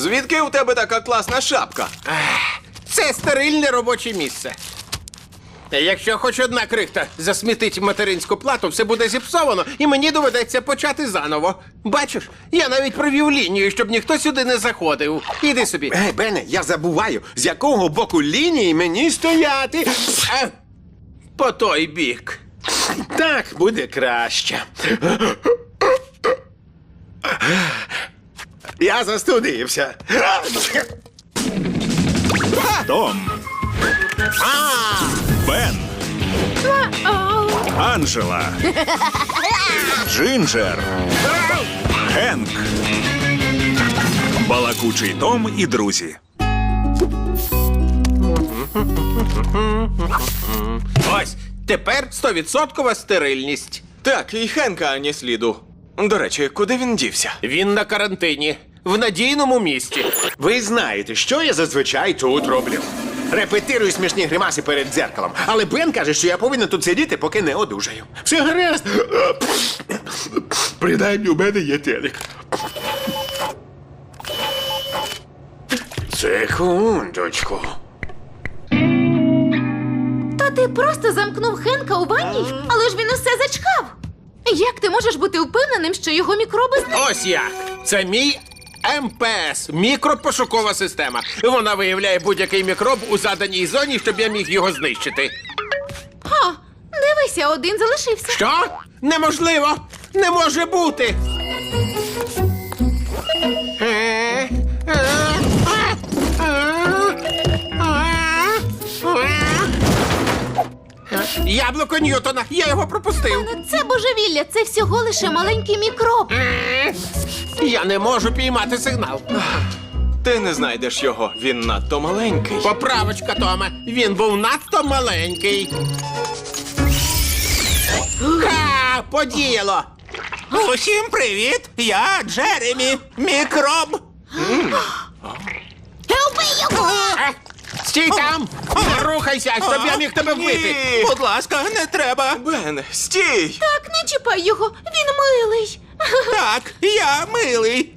звідки у тебе така класна шапка? Це стерильне робоче місце. Якщо хоч одна крихта засмітить материнську плату, все буде зіпсовано, і мені доведеться почати заново. Бачиш, я навіть провів лінію, щоб ніхто сюди не заходив. Іди собі. Ей, Бене, я забуваю, з якого боку лінії мені стояти. Е, По той бік. Так буде краще. Я застудився. Том. Бен. Анжела. Джинджер. Хенк. Балакучий Том і друзі. Ось, тепер стовідсоткова стерильність. Так, і Хенка ані сліду. До речі, куди він дівся? Він на карантині, в надійному місці. Ви знаєте, що я зазвичай тут роблю. Репетирую смішні гримаси перед дзеркалом. Але Бен каже, що я повинен тут сидіти, поки не одужаю. Все гаразд. Принаймні у мене є телек. Секундочку. Та ти просто замкнув Хенка у ванні, але ж він усе зачхав. Як ти можеш бути впевненим, що його мікроби зникли? Ось як. Це мій МПС мікропошукова система. Вона виявляє будь-який мікроб у заданій зоні, щоб я міг його знищити. О, дивися, один залишився. Що? Неможливо! Не може бути! Яблуко Ньютона, я його пропустив. Це божевілля, це всього лише маленький мікроб. Я не можу піймати сигнал. Ти не знайдеш його, він надто маленький. Поправочка, Томе. Він був надто маленький. Ха! Подіяло! Усім привіт! Я Джеремі, мікроб. Стій там! Не рухайся, щоб я міг тебе вбити! Ні! Будь ласка, не треба. Бен, стій! Так, не чіпай його, він милий. Так, я милий.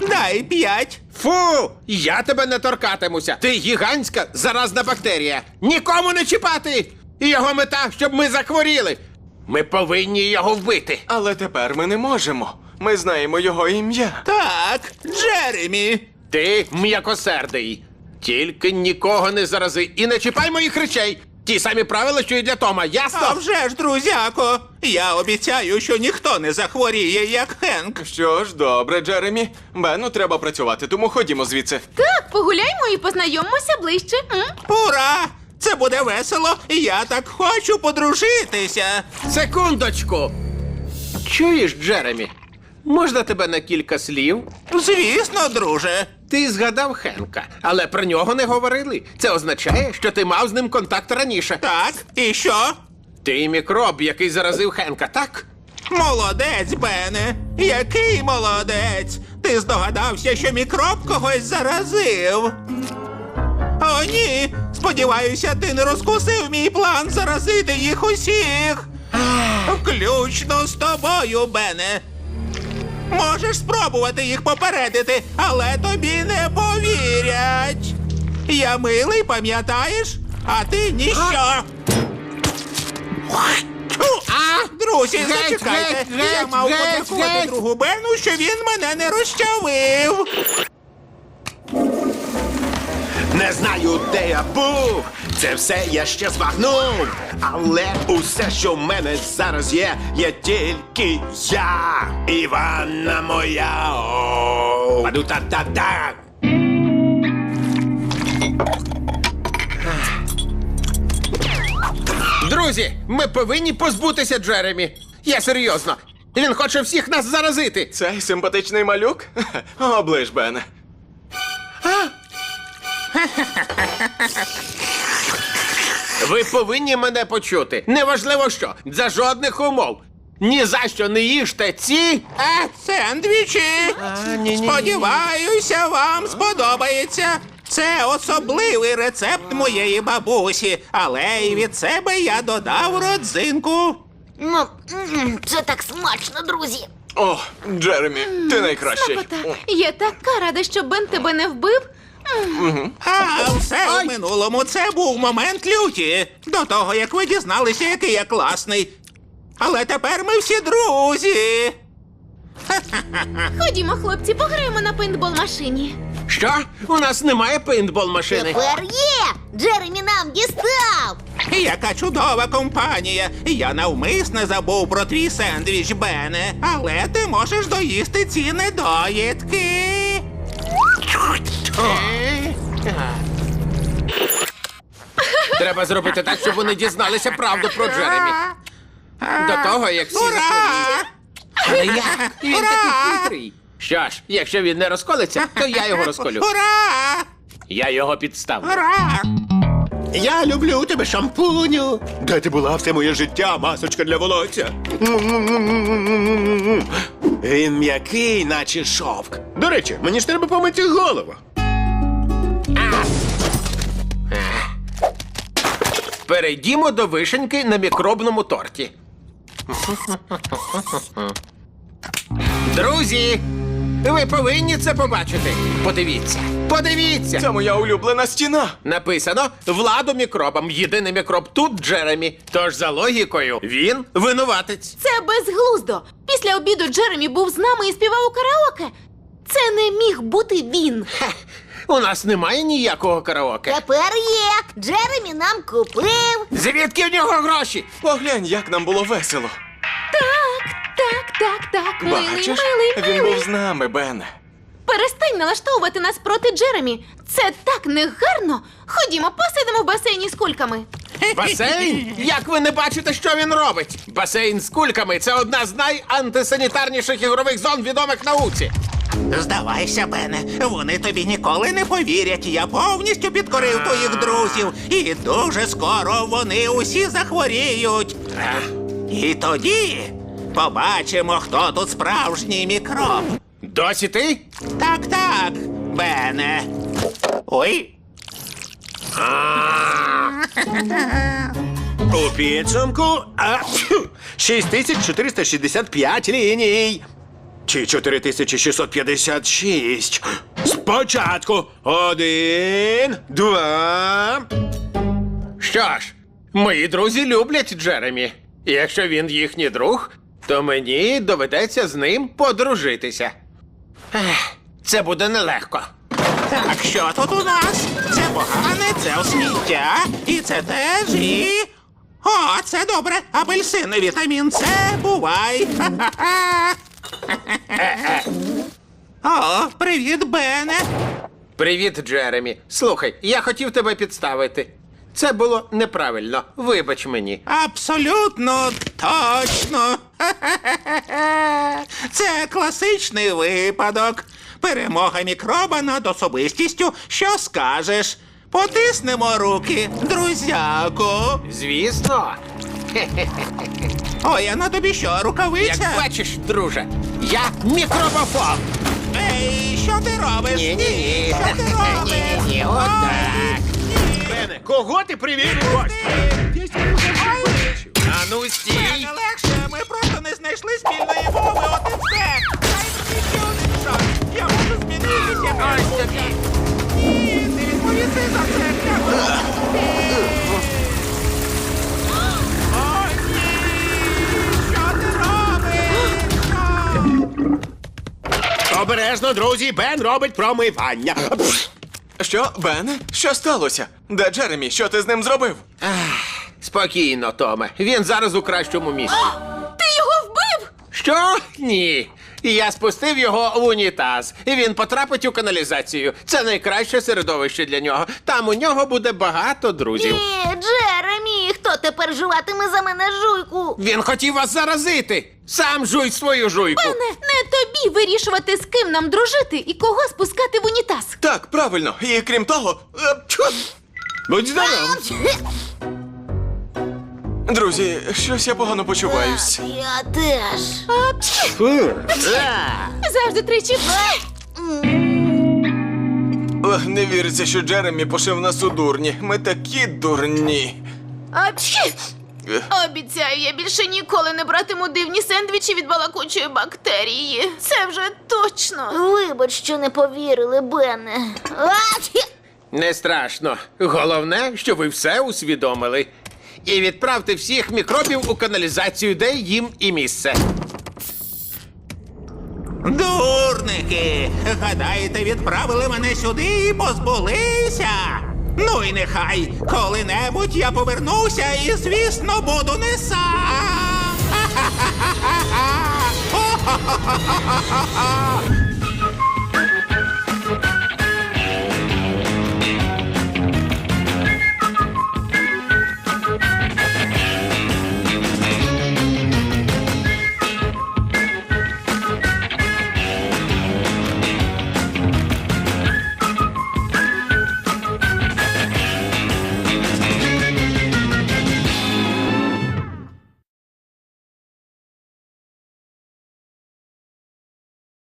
Дай п'ять. Фу! Я тебе не торкатимуся! Ти гігантська заразна бактерія! Нікому не чіпати! І його мета, щоб ми захворіли! Ми повинні його вбити! Але тепер ми не можемо. Ми знаємо його ім'я. Так, Джеремі. Ти м'якосердий. Тільки нікого не зарази і не чіпай моїх речей! Ті самі правила, що і для Тома, А ясно? вже ж, друзяко. Я обіцяю, що ніхто не захворіє, як Хенк. Що ж, добре, Джеремі. Бену треба працювати, тому ходімо звідси. Так, погуляймо і познайомимося ближче. М? Ура! Це буде весело, і я так хочу подружитися. Секундочку! Чуєш, Джеремі? Можна тебе на кілька слів? Звісно, друже. Ти згадав Хенка, але про нього не говорили. Це означає, що ти мав з ним контакт раніше. Так, і що? Ти мікроб, який заразив Хенка, так? Молодець, Бене. Який молодець. Ти здогадався, що мікроб когось заразив. О, ні. Сподіваюся, ти не розкусив мій план заразити їх усіх. Включно з тобою, Бене. Можеш спробувати їх попередити, але тобі не повірять. Я милий, пам'ятаєш? А ти ніщо. А, друзі, зачекайте. Я мав подякувати другу Бену, що він мене не розчавив. Не знаю, де я був. Це все я ще збагнув. Але усе, що в мене зараз є, є тільки я. Іванна моя. о. Паду-та-та-та. Друзі, ми повинні позбутися Джеремі. Я серйозно. Він хоче всіх нас заразити. Цей симпатичний малюк? Оближ, Бене. Ви повинні мене почути. Неважливо що, за жодних умов. Ні за що не їжте ці. Е, сендвічі. Сподіваюся, вам сподобається. Це особливий рецепт моєї бабусі, але і від себе я додав родзинку. Ну, м, це так смачно, друзі. О, Джеремі, ти найкращий. Смакота. Я така рада, що Бен тебе не вбив. А все в минулому це був момент люті. До того, як ви дізналися, який я класний. Але тепер ми всі друзі. Ходімо, хлопці, пограємо на пейнтбол машині. Що? У нас немає пейнтбол машини. Тепер є! Джеремі нам дістав! Яка чудова компанія. Я навмисне забув про твій сендвіч, Бене. Але ти можеш доїсти ці недоїдки. Треба зробити так, щоб вони дізналися правду про Джеремі. До того, як всі захворіють. Але як? Він такий хитрий. Що ж, якщо він не розколиться, то я його розколю. Ура! Я його підставлю. Ура! Я люблю тебе, шампуню. Де ти була все моє життя, масочка для волосся? Він м'який, наче шовк. До речі, мені ж треба помити голову. Перейдімо до вишеньки на мікробному торті. Друзі, ви повинні це побачити. Подивіться, подивіться. Це моя улюблена стіна. Написано владу мікробам. Єдиний мікроб тут Джеремі. Тож за логікою він винуватець. Це безглуздо. Після обіду Джеремі був з нами і співав у караоке. Це не міг бути він. Хе, у нас немає ніякого караоке. Тепер є! Джеремі нам купив! Звідки в нього гроші? Поглянь, як нам було весело. Так, так, так, так. Милий, Бачиш, милий, він милий. був з нами, Бене. Перестань налаштовувати нас проти Джеремі. Це так негарно. Ходімо, посидимо в басейні з кульками. Басейн? Як ви не бачите, що він робить? Басейн з кульками це одна з найантисанітарніших ігрових зон відомих науці. Здавайся, Бене, вони тобі ніколи не повірять. Я повністю підкорив твоїх друзів, і дуже скоро вони усі захворіють. І тоді побачимо, хто тут справжній мікроб. Досі ти? Так, так, Бене. Ой. У підсумку а, 6465 ліній. Чи 4656. Спочатку. Один, два. Що ж, мої друзі люблять Джеремі. І якщо він їхній друг, то мені доведеться з ним подружитися. Ех, це буде нелегко. Так, що тут у нас? Це погане, це сміття, і це теж і. О, це добре. Апельсини, вітамін С, бувай. Ха-ха-ха. О, привіт, Бене. Привіт, Джеремі. Слухай, я хотів тебе підставити. Це було неправильно. Вибач мені. Абсолютно точно. Це класичний випадок. Перемога мікроба над особистістю. Що скажеш? Потиснемо руки, друзяко. Звісно. Ой, а на тобі що, Як рукавиця? бачиш, друже, я мікробофоб. Ей, що ти робиш? Ні-ні-ні. Що ти робиш? Ні-ні-ні, отак. Бене, кого ти привів у гості? А ну стій. Не легше, ми просто не знайшли спільної мови, от і все. Дай мені ще один шанс. Я можу змінитися. Ось тобі. Ні, ти відповіси за це. Дякую. Ні. Обережно, друзі, Бен робить промивання. Пф, Що, Бене? Що сталося? Де Джеремі? Що ти з ним зробив? Спокійно, Томе. Він зараз у кращому місці. Ти його вбив? Що? Ні. Я спустив його в унітаз, і він потрапить у каналізацію. Це найкраще середовище для нього. Там у нього буде багато друзів. Ні, Джеремі, тепер жуватиме за мене жуйку? Він хотів вас заразити. Сам жуй свою жуйку. Не, не тобі вирішувати, з ким нам дружити і кого спускати в унітаз. Так, правильно. І крім того. е! Будь здоров. Друзі, щось я погано почуваюсь. Я теж. Завжди тричі. Не віриться, що Джеремі пошив нас у дурні. Ми такі дурні. Апчхі! Обіцяю, я більше ніколи не братиму дивні сендвічі від балакучої бактерії. Це вже точно. Вибач, що не повірили, Бене. А! Не страшно. Головне, що ви все усвідомили. І відправте всіх мікробів у каналізацію, де їм і місце. Дурники! Гадаєте, відправили мене сюди і позбулися? Ну і нехай коли-небудь я повернуся і, звісно, буду не сам.